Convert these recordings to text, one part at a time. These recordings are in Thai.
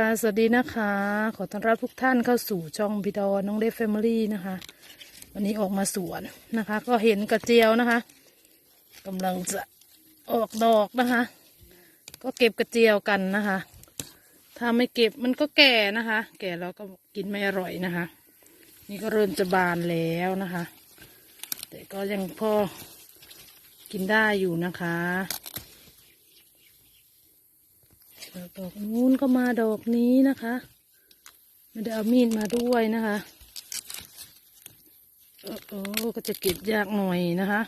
ค่ะ สวัสดีนะคะ ขอต้อนรับทุกท่านเข้าสู่ช่องพิดอน้องเดฟแฟมิลี่นะคะ วันนี้ออกมาสวนนะคะ ก็เห็นกระเจียวนะคะกำลังจะออกดอกนะคะ ก็เก็บกระเจียวกันนะคะ ถ้าไม่เก็บมันก็แก่นะคะ แก่แล้วก็กินไม่อร่อยนะคะ นี่ก็เริ่มจะบานแล้วนะคะ แต่ก็ยังพอกินได้อยู่นะคะ แล้วดอกนู้นก็มาดอกนี้นะคะ ไม่ได้เอามีดมาด้วยนะคะโอ้โอ้ก็จะเก็บยากหน่อยนะคะ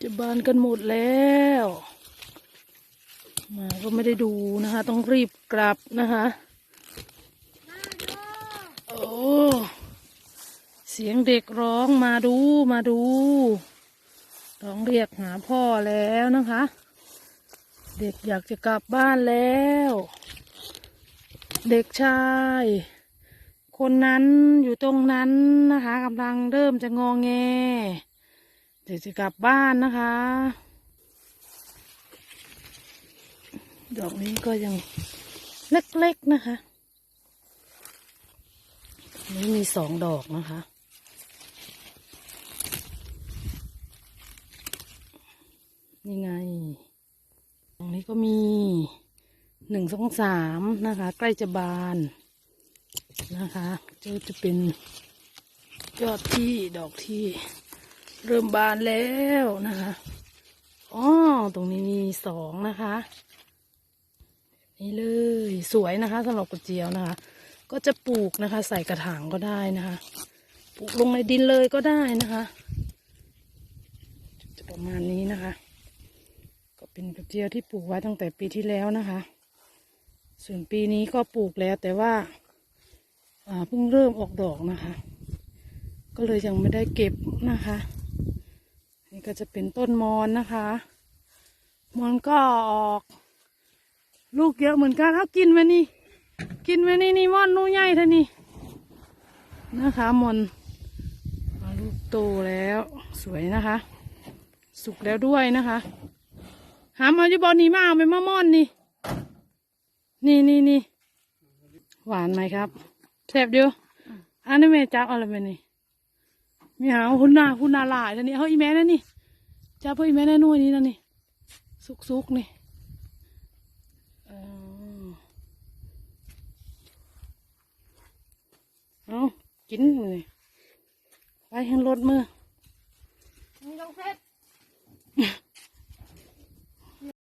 จะบานกันหมดแล้วมาก็ไม่ได้ดูนะคะ ต้องรีบกลับนะคะโอ้เสียงเด็กร้องมาดูมาดู ร้องเรียกหาพ่อแล้วนะคะ เด็กอยากจะกลับบ้านแล้ว เด็กชาย คนนั้นอยู่ตรงนั้นนะคะกำลังเริ่มจะงองแง เด็กจะกลับบ้านนะคะ ดอกนี้ก็ยังเล็กๆนะคะ นี่มีสองดอกนะคะ นี่ไง ตรงนี้ก็มีหนึ่งสองสามนะคะ ใกล้จะบานนะคะจะจะเป็นยอดที่ดอกที่เริ่มบานแล้วนะคะอ๋อตรงนี้มีสองนะคะ นี่เลยสวยนะคะสำหรับกระเจียวนะคะ ก็จะปลูกนะคะ ใส่กระถางก็ได้นะคะ ปลูกลงในดินเลยก็ได้นะคะ จะประมาณนี้นะคะ เป็นกระเจียวที่ปลูกไว้ตั้งแต่ปีที่แล้วนะคะ ส่วนปีนี้ก็ปลูกแล้วแต่ว่าเพิ่งเริ่มออกดอกนะคะ ก็เลยยังไม่ได้เก็บนะคะ นี่ก็จะเป็นต้นมอนนะคะ มอนก็ออก ลูกเยอะเหมือนกันเอากินไหมนี่ กินไหมนี่นี่มอนนู่ใหญ่ท่านี้นะคะมอนลูกโตแล้วสวยนะคะ สุกแล้วด้วยนะคะ หามาอยู่บอนี่มาเอาไปมะม่อนนี่ นี่นี่นี่หวานไหมครับแซ่บเดียวอันนี้แม่จับเอาอะไรไปนี่ม่หาคุณนนาคุณนนาลายแล้วนี่เอาอีแม่นั่นนี่จับเพื่อแม่นั่นนู่นนี่นั่นนี่สุกสุกนี่เออเอากินเลยไปให้รถมือ